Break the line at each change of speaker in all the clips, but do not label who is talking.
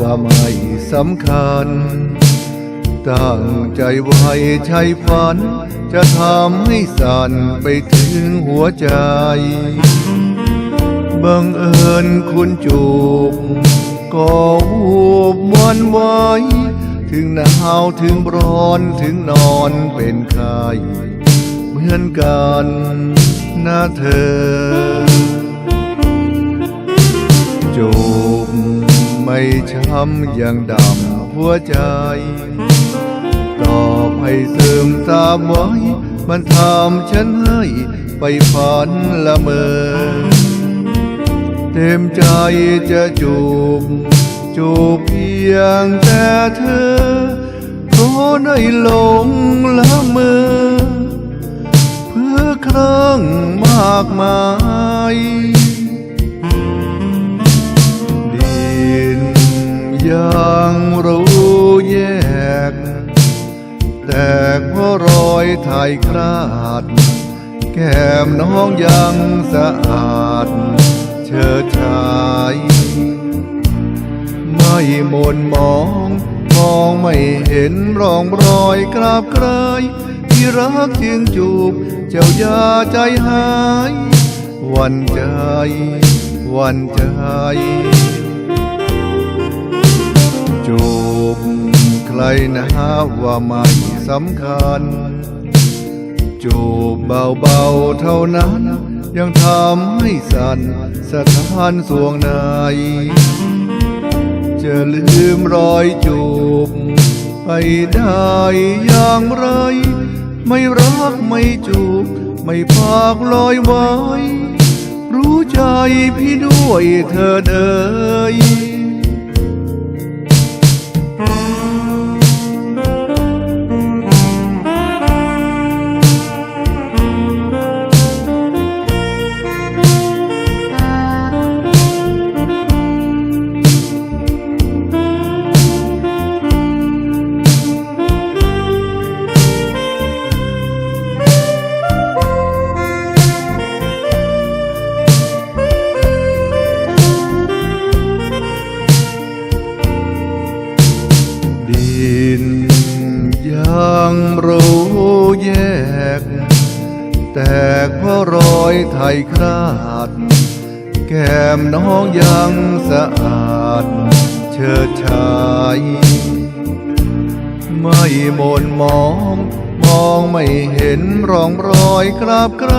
ว่าไม่สำคัญ ตั้งใจไว้ใช้ฝัน จะทำให้สั่นไปถึงหัวใจ บังเอิญคุณจูบก็วูบวันไหวถึงหนาวถึงร้อนถึงนอนเป็นไข้เหมือนกันนะเธอำยังดำหัวใจ ตอบให้เสริมตามไว้ มันทำฉันให้ไปฝันละเมอ เต็มใจจะจูบ จูบเพียงแต่เธอเพราะได้หลงละเมอ เพื่อครั้งมากมาย อยถ่ายคราด แก้มน้องยังสะอาด เชิดชายไม่มนมองมองไม่เห็นร่องรอยกราบใครที่รักจึงจูบ เจ้ายาใจหายวันใจ วันใจ จูบใครนะว่าไม่สำคัญ จูบเบาๆเท่านั้น ยังทำให้สั่นสถานสวงในจะลืมรอยจูบ ไปได้อย่างไร ไม่รักไม่จูบ ไม่พากลอยไว้ รู้ใจพี่ด้วยเธอเอ่ย ยังรู้แยก แต่เพราะรอยไทยคราด แก้มน้องยังสะอาด เชิดชายไม่มนมอง มองไม่เห็นร่องรอยกราบใคร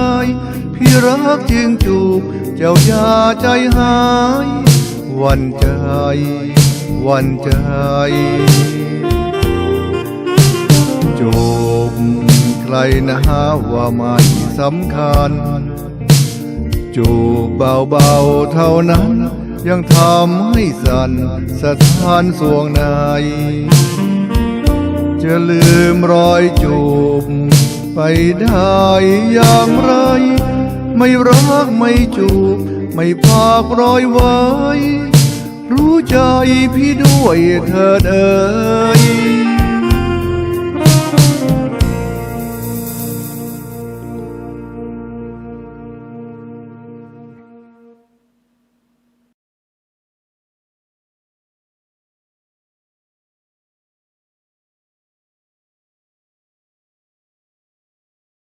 พี่รักจึงจูบ เจ้าอย่าใจหาย วันใจ วันใจ ใครนะว่าไม่สำคัญ จูบเบาๆเท่านั้น ยังทำให้สั่นสถานสวงใน จะลืมรอยจูบ ไปได้อย่างไร ไม่รักไม่จูบ ไม่พากรอยไว้ รู้ใจพี่ด้วยเธอเอ่ย